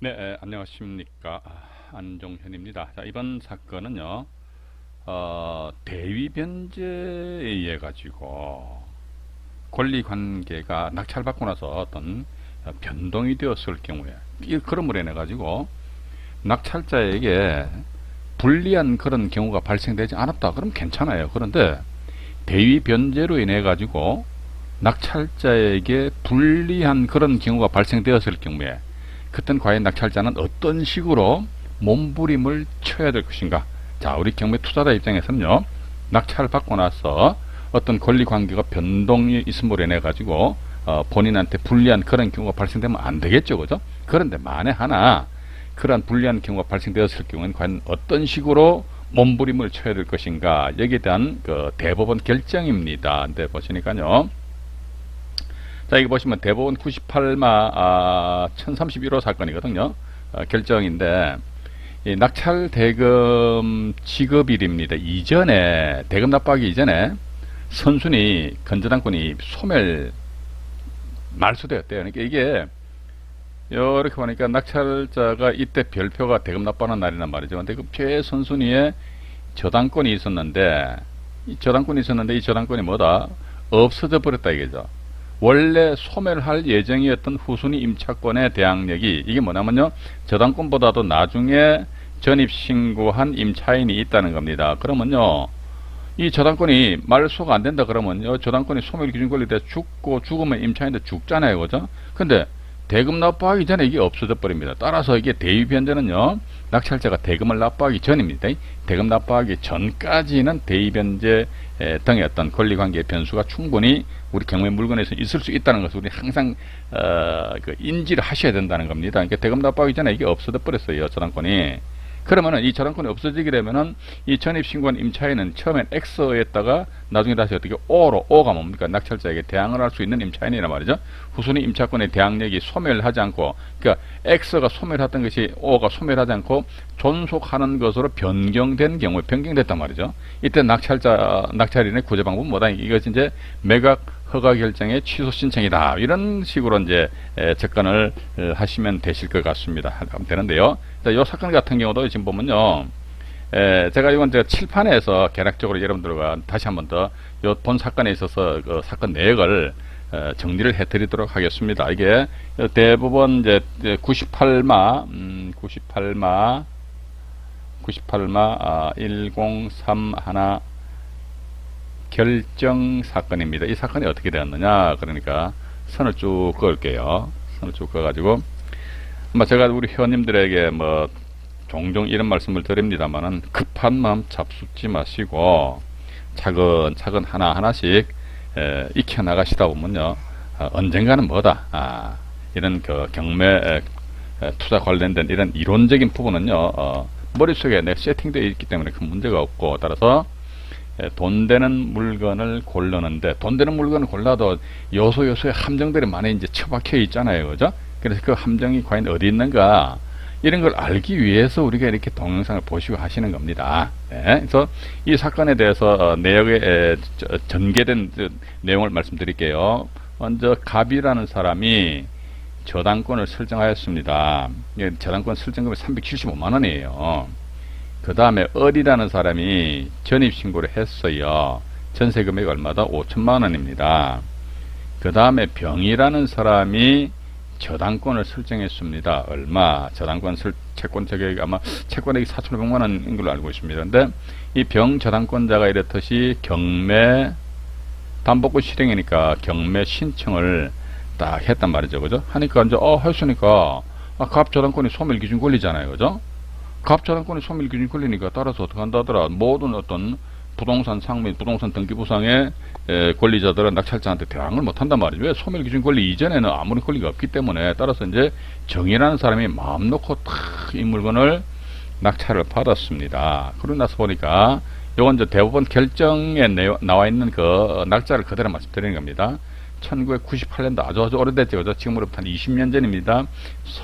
네, 에, 안녕하십니까. 아, 안종현입니다. 자, 이번 사건은요, 어, 대위 변제에 의해 가지고 권리 관계가 낙찰받고 나서 어떤 어, 변동이 되었을 경우에, 이 그럼으로 인해 가지고 낙찰자에게 불리한 그런 경우가 발생되지 않았다. 그럼 괜찮아요. 그런데 대위 변제로 인해 가지고 낙찰자에게 불리한 그런 경우가 발생되었을 경우에 그땐 과연 낙찰자는 어떤 식으로 몸부림을 쳐야 될 것인가? 자, 우리 경매 투자자 입장에서는요, 낙찰을 받고 나서 어떤 권리 관계가 변동이 있음으로 인해 가지고 어, 본인한테 불리한 그런 경우가 발생되면 안 되겠죠, 그죠? 그런데 만에 하나 그러한 불리한 경우가 발생되었을 경우에는 과연 어떤 식으로 몸부림을 쳐야 될 것인가 여기에 대한 그 대법원 결정입니다. 근데 보시니까요. 자, 여기 보시면 대법원 98마 아, 1031호 사건이거든요. 어, 결정인데 이 낙찰 대금 지급일입니다. 이전에 대금 납부하기 이전에 선순위 건전당권이 소멸 말소되었대요. 그러니까 이게 이렇게 보니까 낙찰자가 이때 별표가 대금 납부하는 날이란 말이죠. 근데 그 최선순위에 저당권이 있었는데 이 저당권이 있었는데 이 저당권이 뭐다? 없어져 버렸다 이거죠. 원래 소멸할 예정이었던 후순위 임차권의 대항력이 이게 뭐냐면요. 저당권보다도 나중에 전입 신고한 임차인이 있다는 겁니다. 그러면요. 이 저당권이 말소가 안 된다 그러면요. 저당권이 소멸 기준 권리돼 죽고 죽으면 임차인도 죽잖아요. 그죠? 근데 대금 납부하기 전에 이게 없어져 버립니다. 따라서 이게 대위 변제는요. 낙찰자가 대금을 납부하기 전입니다. 대금 납부하기 전까지는 대위 변제 에, 등의 어떤 권리 관계의 변수가 충분히 우리 경매 물건에서 있을 수 있다는 것을 우리 항상 어, 그 인지를 하셔야 된다는 겁니다. 그러니까 대금 납부하기 전에 이게 없어져 버렸어요. 저당권이. 그러면은 이 저당권이 없어지게 되면은 이 전입 신고한 임차인은 처음엔 X에다가 나중에 다시 어떻게 O로 O가 뭡니까 낙찰자에게 대항을 할 수 있는 임차인이란 말이죠. 후순위 임차권의 대항력이 소멸하지 않고 그러니까 X가 소멸했던 것이 O가 소멸하지 않고 존속하는 것으로 변경된 경우에 변경됐단 말이죠. 이때 낙찰자 낙찰인의 구제 방법은 뭐다? 이것이 이제 매각 허가 결정의 취소 신청이다. 이런 식으로 이제 에, 접근을 에, 하시면 되실 것 같습니다. 되는데요. 자, 요 사건 같은 경우도 지금 보면요. 에, 제가 이건 제가 칠판에서 개략적으로 여러분들과 다시 한번 더요본 사건에 있어서 그 사건 내역을 어, 정리를 해드리도록 하겠습니다. 이게 대법원 이제 98마, 음, 98마, 98마 아, 1031 결정 사건입니다. 이 사건이 어떻게 되었느냐? 그러니까 선을 쭉 그을게요. 선을 쭉 그어가지고 아마 제가 우리 회원님들에게 뭐 종종 이런 말씀을 드립니다만은 급한 마음 잡숫지 마시고 차근차근 하나 하나씩 에, 익혀 나가시다 보면요 어, 언젠가는 뭐다 아, 이런 그 경매 에, 에, 투자 관련된 이런 이론적인 부분은요 어, 머릿속에 내 세팅되어 있기 때문에 큰 문제가 없고 따라서 예, 돈 되는 물건을 고르는데 돈 되는 물건을 골라도 요소 요소에 함정들이 많이 이제 처박혀 있잖아요. 그죠? 그래서 그 함정이 과연 어디 있는가 이런 걸 알기 위해서 우리가 이렇게 동영상을 보시고 하시는 겁니다. 네, 그래서 이 사건에 대해서 어, 내역에 전개된 그 내용을 말씀드릴게요. 먼저 갑이라는 사람이 저당권을 설정하였습니다. 예, 저당권 설정금이 375만 원이에요. 그 다음에 을이라는 사람이 전입신고를 했어요. 전세 금액 얼마다? 5천만 원입니다. 그 다음에 병이라는 사람이 저당권을 설정했습니다. 얼마? 저당권 설, 채권 저격이 아마 채권액이 4,500만 원인 걸로 알고 있습니다. 근데 이 병 저당권자가 이렇듯이 경매 담보권 실행이니까 경매 신청을 딱 했단 말이죠. 그죠? 하니까 이제 어 했으니까 아, 갑 저당권이 소멸 기준 권리잖아요. 그죠? 갑저당권이 소멸 기준 권리니까 따라서 어떻게 한다 하더라 모든 어떤 부동산 상및 부동산 등기부상의 에, 권리자들은 낙찰자한테 대항을 못한단 말이죠. 왜 소멸 기준 권리 이전에는 아무런 권리가 없기 때문에 따라서 이제 정의라는 사람이 마음 놓고 탁 이 물건을 낙찰을 받았습니다. 그러고 나서 보니까 요건 이제 대법원 결정에 나와 있는 그 낙찰을 그대로 말씀드리는 겁니다. 1998년도 아주 아주 오래됐죠. 지금으로부터 한 20년 전입니다.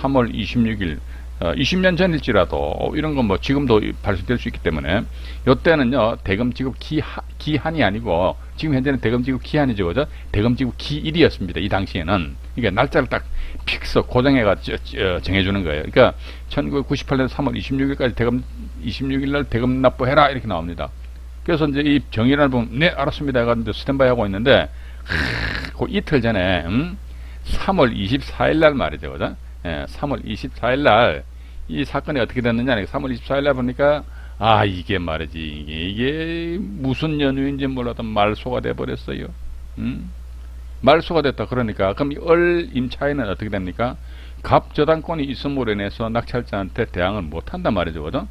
3월 26일 어, 20년 전일지라도 이런 건 뭐 지금도 발생될 수 있기 때문에 요때는요 대금 지급 기하, 기한이 아니고 지금 현재는 대금 지급 기한이죠 그죠? 대금 지급 기일이었습니다 이 당시에는. 이게 날짜를 딱 픽스 고정해가 어, 정해주는 거예요. 그러니까 1998년 3월 26일까지 대금 26일 날 대금 납부해라 이렇게 나옵니다. 그래서 이제 이 정의를 보면 네 알았습니다. 해가지고 스탠바이 하고 있는데 그 이틀 전에 음? 3월 24일 날 말이죠 그죠 예, 3월 24일 날 이 사건이 어떻게 됐느냐 3월 24일 날 보니까 아 이게 말이지 이게, 이게 무슨 연유인지 몰라도 말소가 돼 버렸어요. 음? 말소가 됐다. 그러니까 그럼 이얼 임차인은 어떻게 됩니까? 갑 저당권이 있음으로 인해서 낙찰자한테 대항을 못한단 말이죠. 그죠?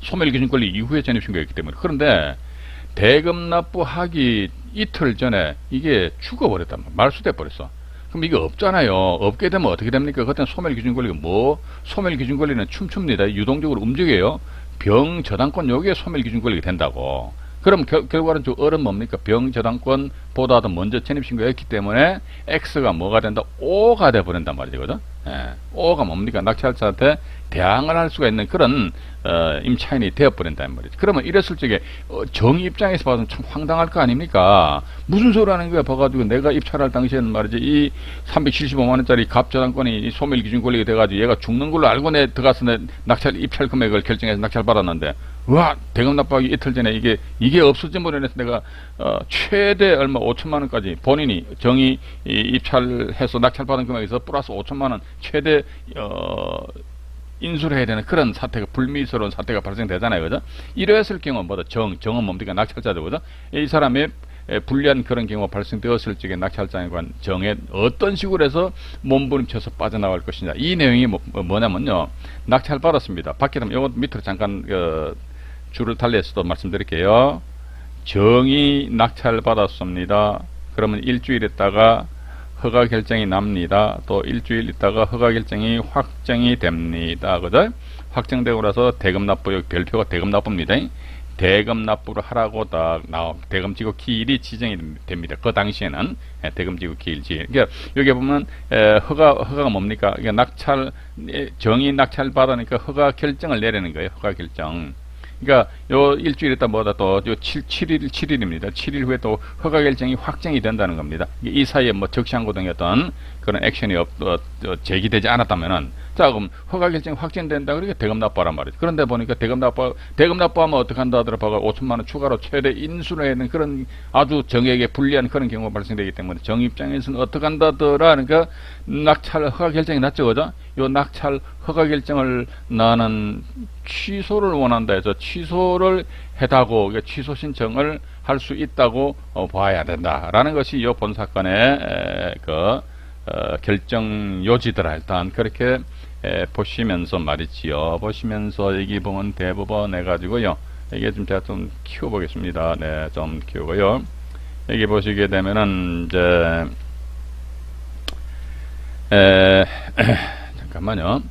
소멸기준권리 이후에 전입신고였기 때문에. 그런데 대금 납부하기 이틀 전에 이게 죽어버렸단 말이야 말소돼 버렸어 그럼 이게 없잖아요. 없게 되면 어떻게 됩니까? 그때는 소멸 기준 권리가 뭐? 소멸 기준 권리는 춤춥니다. 유동적으로 움직여요. 병 저당권 요게 소멸 기준 권리가 된다고. 그럼 결, 결과는 저 얼은 뭡니까? 병 저당권보다도 먼저 전입신고했기 때문에 X가 뭐가 된다? O가 돼 버린단 말이죠. 그죠? 예. O가 뭡니까? 낙찰자한테 대항을 할 수가 있는 그런 어, 임차인이 되어버린다는 말이죠. 그러면 이랬을 적에 어, 정의 입장에서 봐도 참 황당할 거 아닙니까? 무슨 소리 하는 거야? 봐가지고 내가 입찰할 당시에는 말이지 이 375만 원짜리 갑저당권이 소멸 기준 권리가 돼가지고 얘가 죽는 걸로 알고 내 들어가서 내 낙찰 입찰 금액을 결정해서 낙찰 받았는데 와 대금 납부하기 이틀 전에 이게 이게 없어짐으로 인해서 내가 어, 최대 얼마 5천만 원까지 본인이 정의 이, 입찰해서 낙찰 받은 금액에서 플러스 5천만 원 최대 어, 인수를 해야 되는 그런 사태가 불미스러운 사태가 발생되잖아요, 그죠? 이러했을 경우 뭐다? 정 정은 뭡니까? 낙찰자죠, 그죠? 이 사람의 에, 불리한 그런 경우가 발생되었을 적에 낙찰자에 관한 정에 어떤 식으로 해서 몸부림쳐서 빠져나갈 것이냐. 이 내용이 뭐, 뭐냐면요. 낙찰 받았습니다. 받게 되면 이것 밑으로 잠깐 어, 줄을 달리해서도 말씀드릴게요. 정의 낙찰 받았습니다. 그러면 일주일 있다가 허가 결정이 납니다. 또 일주일 있다가 허가 결정이 확정이 됩니다. 그죠? 확정되고 나서 대금 납부 별표가 대금 납부입니다. 대금 납부를 하라고 딱 나오 대금 지급 기일이 지정이 됩니다. 그 당시에는 예, 대금 지급 기일 지. 그러니까 여기 보면 에, 허가 허가가 뭡니까? 이게 낙찰 에, 정의 낙찰 받으니까 허가 결정을 내리는 거예요. 허가 결정. 그러니까 요 일주일 있다 뭐다 또요 7, 7일 7일입니다. 7일 후에 또 허가 결정이 확정이 된다는 겁니다. 이 사이에 뭐 적시항고 등의 어떤 그런 액션이 없, 어, 어, 제기되지 않았다면은 자 그럼 허가 결정이 확정된다 그러니까 대금 납부하란 말이죠. 그런데 보니까 대금 납부 대금 납부하면 어떻게 한다 하더라도 5천만 원 추가로 최대 인수를 해야 되는 그런 아주 정액에 불리한 그런 경우가 발생되기 때문에 정 입장에서는 어떻게 한다더라 그러니까 낙찰 허가 결정이 났죠 그죠? 요 낙찰 허가 결정을 나는 취소를 원한다 해서 취소를 해다고 그러니까 취소 신청을 할 수 있다고 어, 봐야 된다라는 것이 이본 사건의 에, 그 어, 결정 요지더라. 일단 그렇게 에, 보시면서 말이지요. 보시면서 여기 보면 대법원 해가지고요. 이게 좀 제가 좀 키워보겠습니다. 네좀 키우고요. 여기 보시게 되면은 이제 에, 잠깐만요.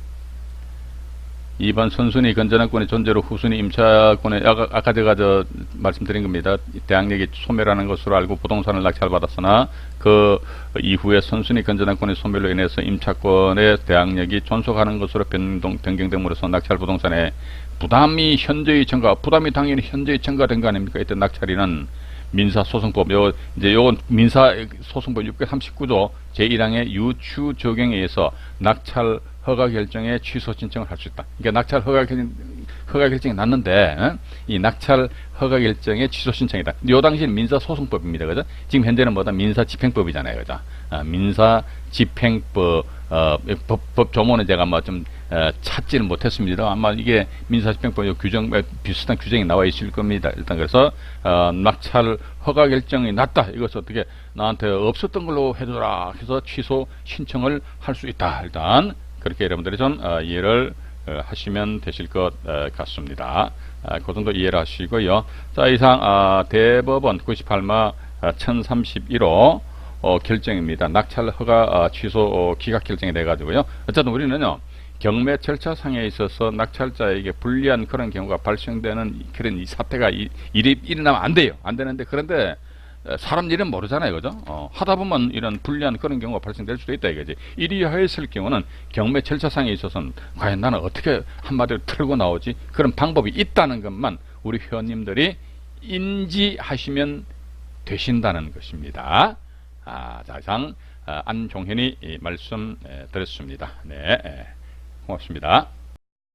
2번 선순위 건전한권의 존재로 후순위 임차권의 아까, 아까 제가 저 말씀드린 겁니다. 대항력이 소멸하는 것으로 알고 부동산을 낙찰받았으나 그 이후에 선순위 건전한권의 소멸로 인해서 임차권의 대항력이 존속하는 것으로 변동 변경됨으로써 낙찰 부동산에 부담이 현저히 증가, 부담이 당연히 현저히 증가된 거 아닙니까? 이때 낙찰이는 민사소송법, 요, 이제 요건 민사소송법 639조 제1항의 유추 적용에 의해서 낙찰 허가 결정에 취소 신청을 할 수 있다. 그러니까 낙찰 허가 결정, 허가 결정이 났는데, 어? 이 낙찰 허가 결정의 취소 신청이다. 요 당시는 민사 소송법입니다. 그죠? 지금 현재는 뭐다? 민사 집행법이잖아요. 그죠? 아, 민사 집행법, 어, 법, 법 조문은 제가 뭐 좀, 어, 찾지는 못했습니다. 아마 이게 민사 집행법 요 규정, 어, 비슷한 규정이 나와 있을 겁니다. 일단 그래서, 어, 낙찰 허가 결정이 났다. 이것을 어떻게 나한테 없었던 걸로 해줘라. 해서 취소 신청을 할 수 있다. 일단, 그렇게 여러분들이 좀 어, 이해를 어, 하시면 되실 것 어, 같습니다. 아, 그 정도 이해를 하시고요. 자, 이상 아, 대법원 98마 1031호 어, 결정입니다. 낙찰 허가 아, 취소 어, 기각 결정이 돼가지고요. 어쨌든 우리는요. 경매 절차상에 있어서 낙찰자에게 불리한 그런 경우가 발생되는 그런 이 사태가 이, 일이 일어나면 안 돼요. 안 되는데 그런데 에, 사람 일은 모르잖아요, 그죠? 어, 하다 보면 이런 불리한 그런 경우가 발생될 수도 있다 이거지. 이리하였을 경우는 경매 절차상에 있어서는 과연 나는 어떻게 한마디로 틀고 나오지? 그런 방법이 있다는 것만 우리 회원님들이 인지하시면 되신다는 것입니다. 아, 자, 이상 아, 안종현이 이 말씀 에, 드렸습니다. 네, 에, 고맙습니다.